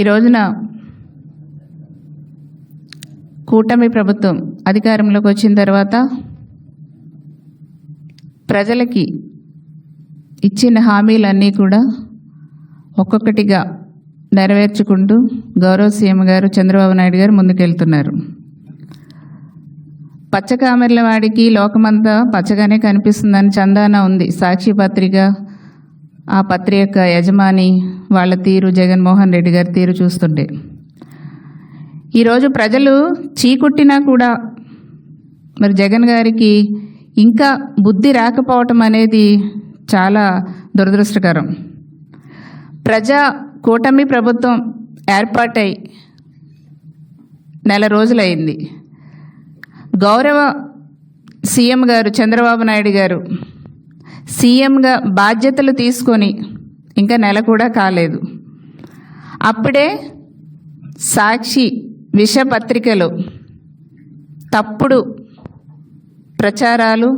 ఈ రోజున కూటమి ప్రభుత్వం అధికారంలోకి వచ్చిన తర్వాత ప్రజలకి ఇచ్చిన హామీలన్నీ కూడా ఒక్కొక్కటిగా నెరవేర్చుకుంటూ గౌరవ సీఎం గారు చంద్రబాబు నాయుడు గారు ముందుకెళ్తున్నారు. పచ్చకామెర్ల వాడికి లోకమంతా పచ్చగానే కనిపిస్తుందని చందాన ఉంది. సాక్షి పత్రిక ఆ పత్రి యొక్క యజమాని వాళ్ళ తీరు జగన్మోహన్ రెడ్డి గారి తీరు చూస్తుండే ఈరోజు ప్రజలు చీకుట్టినా కూడా మరి జగన్ గారికి ఇంకా బుద్ధి రాకపోవటం అనేది చాలా దురదృష్టకరం. ప్రజా కూటమి ప్రభుత్వం ఏర్పాటై నెల రోజులైంది. గౌరవ సీఎం గారు చంద్రబాబు నాయుడు గారు సీఎంగా బాధ్యతలు తీసుకొని ఇంకా నెల కూడా కాలేదు. అప్పుడే సాక్షి విషపత్రికలో తప్పుడు ప్రచారాలు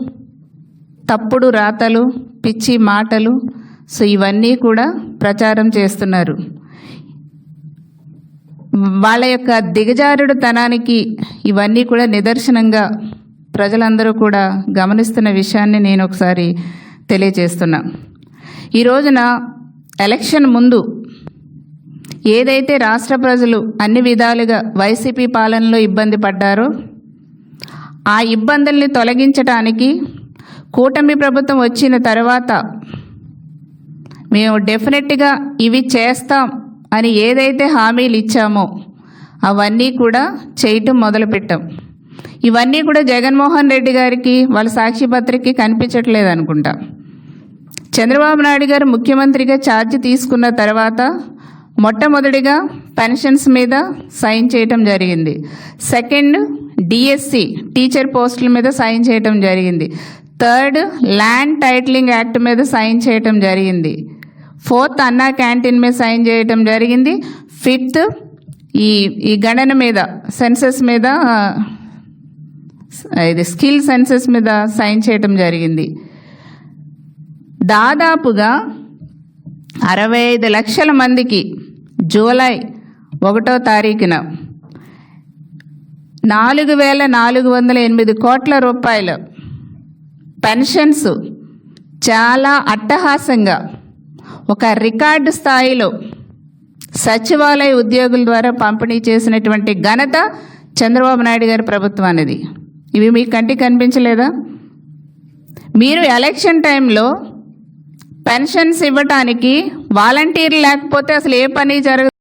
తప్పుడు రాతలు పిచ్చి మాటలు సో ఇవన్నీ కూడా ప్రచారం చేస్తున్నారు. వాళ్ళ యొక్క దిగజారుడు తనానికి ఇవన్నీ కూడా నిదర్శనంగా ప్రజలందరూ కూడా గమనిస్తున్న విషయాన్ని నేను ఒకసారి తెలియజేస్తున్నా. ఈ రోజున ఎలక్షన్ ముందు ఏదైతే రాష్ట్ర ప్రజలు అన్ని విధాలుగా వైసీపీ పాలనలో ఇబ్బంది పడ్డారో ఆ ఇబ్బందుల్ని తొలగించటానికి కూటమి ప్రభుత్వం వచ్చిన తర్వాత మేము డెఫినెట్గా ఇవి చేస్తాం అని ఏదైతే హామీలు ఇచ్చామో అవన్నీ కూడా చేయటం మొదలుపెట్టాం. ఇవన్నీ కూడా జగన్మోహన్ రెడ్డి గారికి వాళ్ళ సాక్షిపత్రికి కనిపించట్లేదు అనుకుంటా. చంద్రబాబు నాయుడు గారు ముఖ్యమంత్రిగా ఛార్జ్ తీసుకున్న తర్వాత మొట్టమొదటిగా పెన్షన్స్ మీద సైన్ చేయటం జరిగింది. సెకండ్ డిఎస్సి టీచర్ పోస్టుల మీద సైన్ చేయటం జరిగింది. థర్డ్ ల్యాండ్ టైటిలింగ్ యాక్ట్ మీద సైన్ చేయటం జరిగింది. ఫోర్త్ అన్నా క్యాంటీన్ మీద సైన్ చేయటం జరిగింది. ఫిఫ్త్ ఈ ఈ గణన మీద సెన్సెస్ మీద ఇది స్కిల్ సెన్సెస్ మీద సైన్ చేయటం జరిగింది. దాదాపుగా అరవై ఐదు లక్షల మందికి జూలై ఒకటో తారీఖున నాలుగు వేల నాలుగు వందల ఎనిమిది కోట్ల రూపాయలు పెన్షన్స్ చాలా అట్టహాసంగా ఒక రికార్డు స్థాయిలో సచివాలయ ఉద్యోగుల ద్వారా పంపిణీ చేసినటువంటి ఘనత చంద్రబాబు నాయుడు గారి ప్రభుత్వానిది. ఇవి మీ కంటికి కనిపించలేదా? మీరు ఎలక్షన్ టైంలో పెన్షన్స్ ఇవ్వటానికి వాలంటీర్ లేకపోతే అసలు ఏ పని జరగదు.